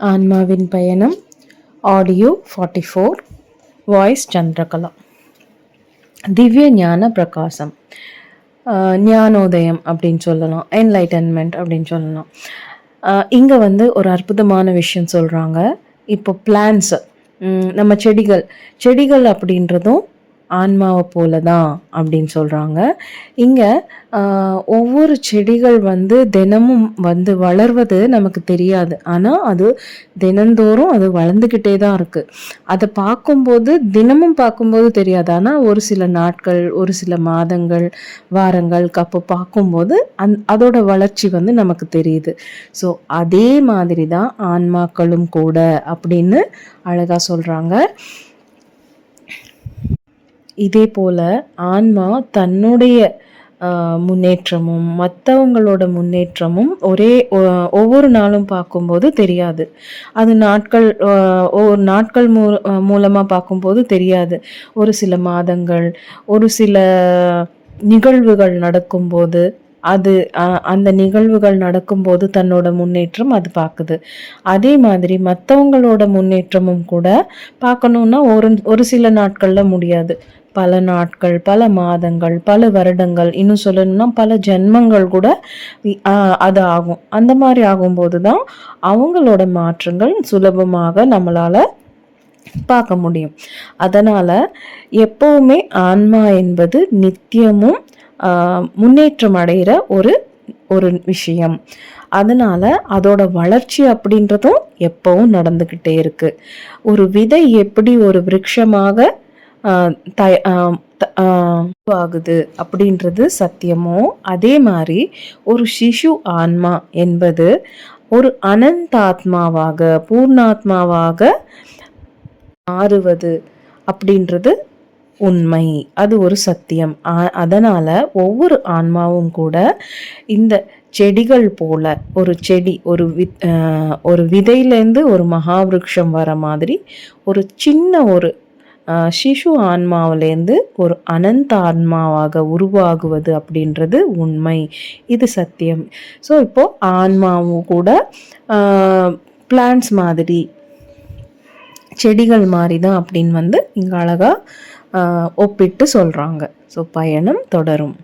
ஆன்மாவின் பயணம் audio forty four voice Chandrakala. திவ்ய ஞான பிரகாசம். ஞானோதயம் அப்படின்னு சொல்லலாம் என்லைட்டன்மெண்ட் அப்படின்னு சொல்லலாம். இங்கே வந்து ஒரு அற்புதமான விஷயம் சொல்கிறாங்க இப்போ பிளான்ஸ் நம்ம செடிகள். செடிகள் அப்படின்றதும் ஆன்மாவை போல தான் அப்படின்னு சொல்கிறாங்க இங்கே ஒவ்வொரு செடிகள் வந்து தினமும் வந்து வளர்வது நமக்கு தெரியாது. ஆனால் அது தினந்தோறும் அது வளர்ந்துக்கிட்டே தான் இருக்குது அதை பார்க்கும்போது தினமும் பார்க்கும்போது தெரியாது. ஆனால் ஒரு சில நாட்கள் ஒரு சில மாதங்கள் வாரங்களுக்கு அப்போ பார்க்கும்போது அந் அதோட வளர்ச்சி வந்து நமக்கு தெரியுது. ஸோ அதே மாதிரி தான் ஆன்மாக்களும் கூட அப்படின்னு அழகாக சொல்கிறாங்க இதே போல் ஆன்மா தன்னுடைய முன்னேற்றமும் மற்றவங்களோட முன்னேற்றமும் ஒரே ஒவ்வொரு நாளும் பார்க்கும்போது தெரியாது. அது நாட்கள் ஒவ்வொரு நாட்கள் மூ மூலமாக பார்க்கும்போது தெரியாது. ஒரு சில மாதங்கள் ஒரு சில நிகழ்வுகள் நடக்கும்போது அது அந்த நிகழ்வுகள் நடக்கும்போது தன்னோட முன்னேற்றம் அது பார்க்குது அதே மாதிரி மற்றவங்களோட முன்னேற்றமும் கூட பார்க்கணுன்னா ஒரு ஒரு சில நாட்களில் முடியாது. பல நாட்கள் பல மாதங்கள் பல வருடங்கள் இன்னும் சொல்லணும்னா பல ஜென்மங்கள் கூட அது ஆகும். அந்த மாதிரி ஆகும்போது தான் அவங்களோட மாற்றங்கள் சுலபமாக நம்மளால் பார்க்க முடியும். அதனால் எப்போவுமே ஆன்மா என்பது நித்தியமும் முன்னேற்றம் அடைகிற ஒரு ஒரு விஷயம். அதனால் அதோட வளர்ச்சி அப்படின்றதும் எப்பவும் நடந்துக்கிட்டே இருக்குது ஒரு விதை எப்படி ஒரு விருட்சமாக தய ஆகுது அப்படின்றது சத்தியமோ அதே மாதிரி ஒரு சிசு ஆன்மா என்பது ஒரு அனந்தாத்மாவாக பூர்ணாத்மாவாக மாறுவது அப்படின்றது உண்மை. அது ஒரு சத்தியம். அதனால் ஒவ்வொரு ஆன்மாவும் கூட இந்த செடிகள் போல ஒரு செடி ஒரு வித் ஒரு விதையிலேருந்து ஒரு மகாவிருட்சம் வர மாதிரி ஒரு சின்ன ஒரு சிசு ஆன்மாவிலேருந்து ஒரு அனந்த ஆன்மாவாக உருவாகுவது அப்படின்றது உண்மை. இது சத்தியம். ஸோ இப்போது ஆன்மாவும் கூட பிளான்ஸ் மாதிரி செடிகள் மாதிரி தான் அப்படின்னு வந்து இங்கே அழகாக ஒப்பிட்டு சொல்கிறாங்க ஸோ பயணம் தொடரும்.